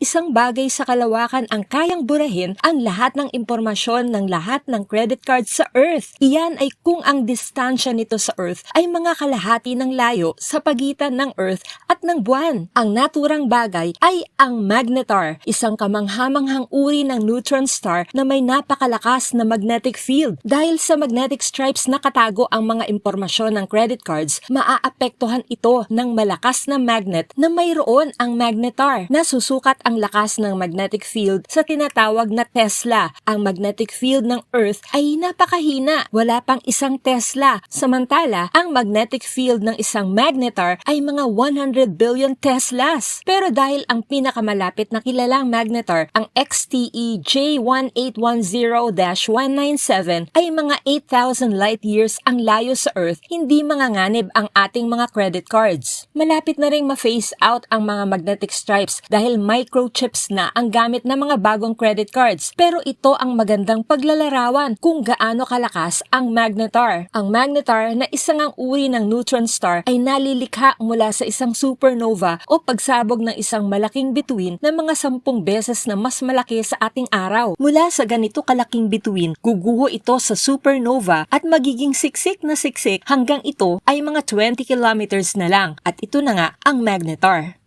isang bagay sa kalawakan ang kayang burahin ang lahat ng impormasyon ng lahat ng credit cards sa Earth. Iyan ay kung ang distansya nito sa Earth ay mga kalahati ng layo sa pagitan ng Earth at ng buwan. Ang naturang bagay ay ang magnetar, isang kamanghamanghang uri ng neutron star na may napakalakas na magnetic field. Dahil sa magnetic stripes na katago ang mga impormasyon ng credit cards, maaapektuhan ito ng malakas na magnet na mayroon ang magnetar na susukat ang lakas ng magnetic field sa tinatawag na Tesla. Ang magnetic field ng Earth ay napakahina, wala pang isang Tesla. Samantala, ang magnetic field ng isang magnetar ay mga 100 billion Teslas. Pero dahil ang pinakamalapit na kilalang magnetar, ang XTE J1810-197 ay mga 8,000 light years ang layo sa Earth, hindi manganganib ang ating mga credit cards. Malapit na ring ma-phase out ang mga magnetic stripes dahil microchips na ang gamit ng mga bagong credit cards. Pero ito ang magandang paglalarawan kung gaano kalakas ang magnetar. Ang magnetar na isang ang uri ng neutron star ay nalilikha mula sa isang supernova o pagsabog ng isang malaking bituin na mga sampung beses na mas malaki sa ating araw. Mula sa ganito kalaking bituin, guguho ito sa supernova at magiging siksik na siksik hanggang ito ay mga 20 kilometers na lang. At ito na nga ang magnetar.